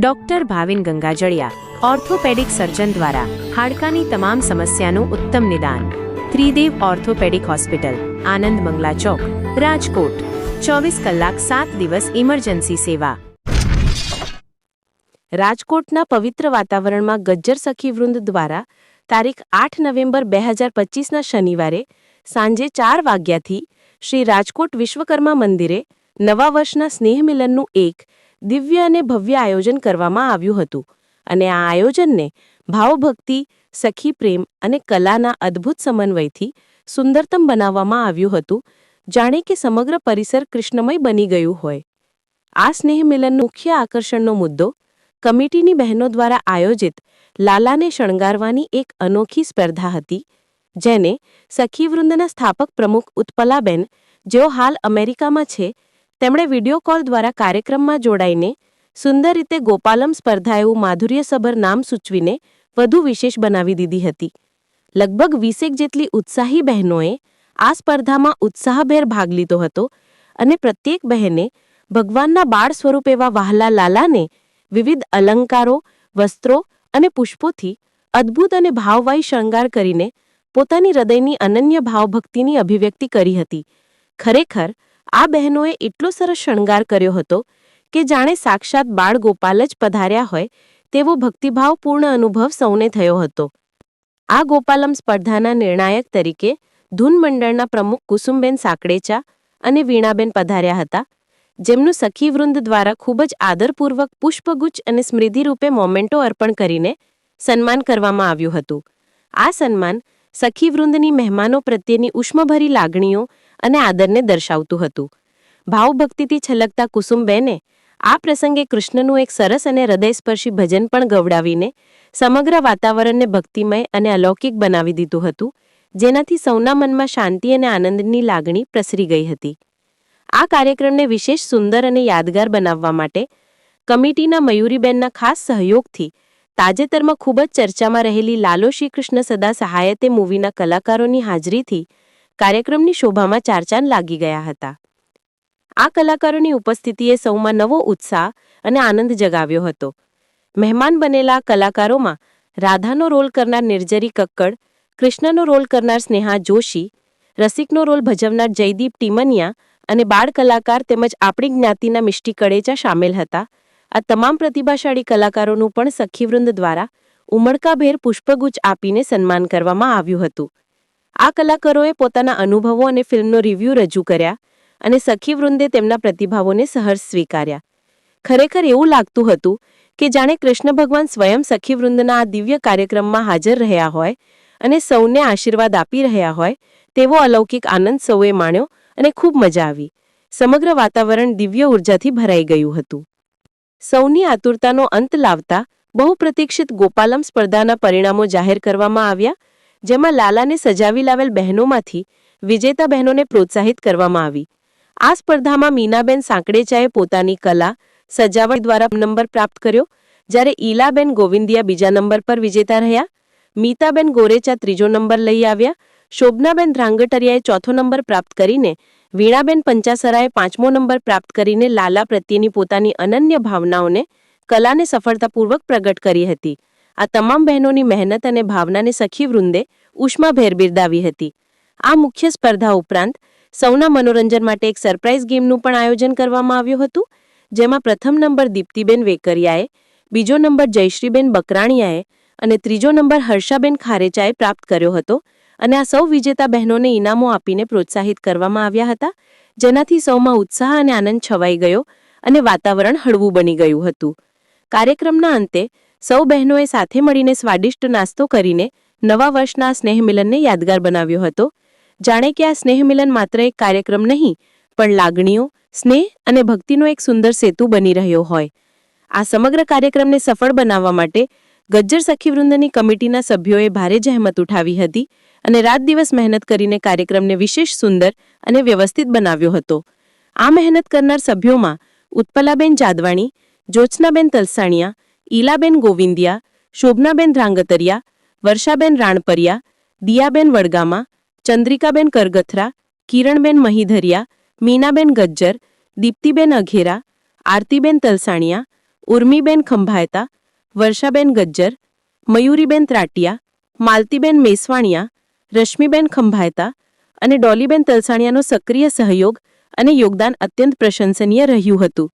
Doctor Bhavin Gangajaliya, orthopedic surgeon દ્વારા હાડકાની તમામ સમસ્યાનું ઉત્તમ નિદાન. ત્રિદેવ ઓર્થોપેડિક હોસ્પિટલ, આનંદ મંગલા ચોક, રાજકોટ. ચોવીસ કલાક સાત દિવસ ઇમરજન્સી સેવા. રાજકોટના પવિત્ર વાતાવરણમાં ગજ્જર સખી વૃંદ દ્વારા તારીખ આઠ નવેમ્બર બે હજાર પચીસના શનિવારે સાંજે ચાર વાગ્યાથી શ્રી રાજકોટ વિશ્વકર્મા મંદિરે નવા વર્ષના સ્નેહ મિલનનું એક દિવ્ય અને ભવ્ય આયોજન કરવામાં આવ્યું હતું અને આ આયોજનને ભાવભક્તિ, સખી પ્રેમ અને કલાના અદ્ભુત સમન્વયથી સુંદરતમ બનાવવામાં આવ્યું હતું, જાણે કે સમગ્ર પરિસર કૃષ્ણમય બની ગયું હોય. આ સ્નેહ મિલનનો મુખ્ય આકર્ષણનો મુદ્દો કમિટીની બહેનો દ્વારા આયોજિત લાલાને શણગારવાની એક અનોખી સ્પર્ધા હતી, જેને સખીવૃંદના સ્થાપક પ્રમુખ ઉત્પલાબેન, જેઓ હાલ અમેરિકામાં છે તેમણે વીડિયો કોલ દ્વારા કાર્યક્રમમાં જોડાઈને સુંદર રીતે ગોપાલમ સ્પર્ધા એવું માધુર્યસભર નામ સૂચવીને વધુ વિશેષ બનાવી દીધી હતી. લગભગ વીસેક જેટલી ઉત્સાહી બહેનોએ આ સ્પર્ધામાં ઉત્સાહભેર ભાગ લીધો હતો અને પ્રત્યેક બહેને ભગવાનના બાળ સ્વરૂપ એવા વહાલા લાલાને વિવિધ અલંકારો, વસ્ત્રો અને પુષ્પોથી અદ્ભુત અને ભાવવાહી શણગાર કરીને પોતાની હૃદયની અનન્ય ભાવભક્તિની અભિવ્યક્તિ કરી હતી. ખરેખર આ બહેનોએ એટલો સરસ શણગાર કર્યો હતો કે જાણે સાક્ષાત બાળ ગોપાલ જ પધાર્યા હોય તેવો ભક્તિભાવપૂર્ણ અનુભવ સૌને થયો હતો. આ ગોપાલમ સ્પર્ધાના નિર્ણાયક તરીકે ધૂન મંડળના પ્રમુખ કુસુમબેન સાકડેચા અને વીણાબેન પધાર્યા હતા, જેમનું સખીવૃંદ દ્વારા ખૂબ જ આદરપૂર્વક પુષ્પગુચ્છ અને સ્મૃતિરૂપે મોમેન્ટો અર્પણ કરીને સન્માન કરવામાં આવ્યું હતું. આ સન્માન સખીવૃંદની મહેમાનો પ્રત્યેની ઉષ્મભરી લાગણીઓ અને આદરને દર્શાવતું હતું. ભાવભક્તિથી છલકતા કુસુમબેને આ પ્રસંગે કૃષ્ણનું એક સરસ અને હૃદયસ્પર્શી ભજન પણ ગવડાવીને સમગ્ર વાતાવરણને ભક્તિમય અને અલૌકિક બનાવી દીધું હતું, જેનાથી સૌના મનમાં શાંતિ અને આનંદની લાગણી પ્રસરી ગઈ હતી. આ કાર્યક્રમને વિશેષ સુંદર અને યાદગાર બનાવવા માટે કમિટીના મયુરીબેનના ખાસ સહયોગથી તાજેતરમાં ખૂબ જ ચર્ચામાં રહેલી લાલો શ્રીકૃષ્ણ સદા સહાયતે મૂવીના કલાકારોની હાજરીથી કાર્યક્રમની શોભામાં ચાર ચાંદ લાગી ગયા હતા. આ કલાકારોની ઉપસ્થિતિએ સૌમાં નવો ઉત્સાહ અને આનંદ જગાવ્યો હતો. મહેમાન બનેલા કલાકારોમાં રાધાનો રોલ કરનાર નિર્જરી કક્કડ, કૃષ્ણનો રોલ કરનાર સ્નેહા જોશી, રસિકનો રોલ ભજવનાર જયદીપ ટીમનિયા અને બાળ કલાકાર તેમજ આપણી જ્ઞાતિના મિષ્ટી કડેચા સામેલ હતા. આ તમામ પ્રતિભાશાળી કલાકારોનું પણ સખીવૃંદ દ્વારા ઉમળકાભેર પુષ્પગુચ્છ આપીને સન્માન કરવામાં આવ્યું હતું. આ કલાકારોએ પોતાના અનુભવો અને ફિલ્મનો રિવ્યૂ રજૂ કર્યા અને સખીવૃંદે તેમના પ્રતિભાવોને સહર્ષ સ્વીકાર્યા. ખરેખર એવું લાગતું હતું કે જાણે કૃષ્ણ ભગવાન સ્વયં સખીવૃંદના આ દિવ્ય કાર્યક્રમમાં હાજર રહ્યા હોય અને સૌને આશીર્વાદ આપી રહ્યા હોય તેવો અલૌકિક આનંદ સૌએ માણ્યો અને ખૂબ મજા આવી. સમગ્ર વાતાવરણ દિવ્ય ઉર્જાથી ભરાઈ ગયું હતું. સૌની આતુરતાનો અંત લાવતા બહુપ્રતીક્ષિત ગોપાલમ સ્પર્ધાના પરિણામો જાહેર કરવામાં આવ્યા જેમાં લાલાને સજાવી લાવેલ બહેનોમાંથી વિજેતા બહેનોને પ્રોત્સાહિત કરવામાં આવી. આ સ્પર્ધામાં મીનાબેન સાંકડેચાએ પોતાની કલા, સજાવટ દ્વારા નંબર પ્રાપ્ત કર્યો. જ્યારે ઈલાબેન ગોવિંદિયા બીજા નંબર પર વિજેતા રહ્યા, મીતાબેન ગોરેચા ત્રીજો નંબર લઈ આવ્યા. શોભનાબેન ધ્રાંગટરિયાએ ચોથો નંબર પ્રાપ્ત કરીને વીણાબેન પંચાસરાએ પાંચમો નંબર પ્રાપ્ત કરીને લાલા પ્રત્યેની પોતાની અનન્ય ભાવનાઓને કલાને સફળતાપૂર્વક પ્રગટ કરી હતી. આ તમામ બહેનોની મહેનત અને ભાવનાને સખી વૃંદે ઉષ્માભેર બિરદાવી હતી. આ મુખ્ય સ્પર્ધા ઉપરાંત સૌના મનોરંજન માટે એક સરપ્રાઇઝ ગેમનું પણ આયોજન કરવામાં આવ્યું હતું, જેમાં પ્રથમ નંબર દીપ્તિબેન વેકરિયાએ, બીજો નંબર જયશ્રીબેન બકરાણીયાએ અને ત્રીજો નંબર હર્ષાબેન ખારેચાએ પ્રાપ્ત કર્યો હતો અને આ સૌ વિજેતા બહેનોને ઇનામો આપીને પ્રોત્સાહિત કરવામાં આવ્યા હતા, જેનાથી સૌમાં ઉત્સાહ અને આનંદ છવાઈ ગયો અને વાતાવરણ હળવું બની ગયું હતું. કાર્યક્રમના અંતે સૌ બહેનોએ સાથે મળીને સ્વાદિષ્ટ નાસ્તો કરીને નવા વર્ષના સ્નેહમિલનને યાદગાર બનાવ્યો હતો. જાણે કે આ સ્નેહમિલન માત્ર એક કાર્યક્રમ નહીં, પણ લાગણીઓ, સ્નેહ અને ભક્તિનો એક સુંદર સેતુ બની રહ્યો હોય. આ સમગ્ર કાર્યક્રમને સફળ બનાવવા માટે ગજ્જર સખીવૃંદની કમિટીના સભ્યોએ ભારે જહેમત ઉઠાવી હતી અને રાત દિવસ મહેનત કરીને કાર્યક્રમને વિશેષ સુંદર અને વ્યવસ્થિત બનાવ્યો હતો. આ મહેનત કરનાર સભ્યોમાં ઉત્પલાબેન જાદવાણી જોચનાબેન તલસાણિયા ઈલાબેન ગોવિંદિયા, શોભનાબેન ધ્રાંગતરિયા, વર્ષાબેન રાણપરિયા, દિયાબેન વડગામા, ચંદ્રિકાબેન કરગથરા, કિરણબેન મહીધરિયા, મીનાબેન ગજ્જર, દીપ્તિબેન અઘેરા, આરતીબેન તલસાણિયા, ઉર્મીબેન ખંભાયતા, વર્ષાબેન ગજ્જર, મયુરીબેન ત્રાટિયા, માલતીબેન મેસવાણિયા, રશ્મિબેન ખંભાયતા અને ડોલીબેન તલસાણિયાનો સક્રિય સહયોગ અને યોગદાન અત્યંત પ્રશંસનીય રહ્યું હતું.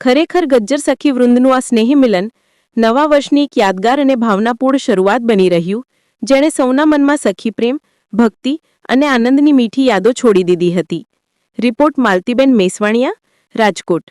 ખરેખર ગજ્જર સખી વૃંદનું આ સ્નેહી મિલન નવા વર્ષની એક યાદગાર અને ભાવનાપૂર્ણ શરૂઆત બની રહ્યું, જેણે સૌના મનમાં સખી પ્રેમ, ભક્તિ અને આનંદની મીઠી યાદો છોડી દીધી હતી. રિપોર્ટ માલતીબેન મેસવાણિયા, રાજકોટ.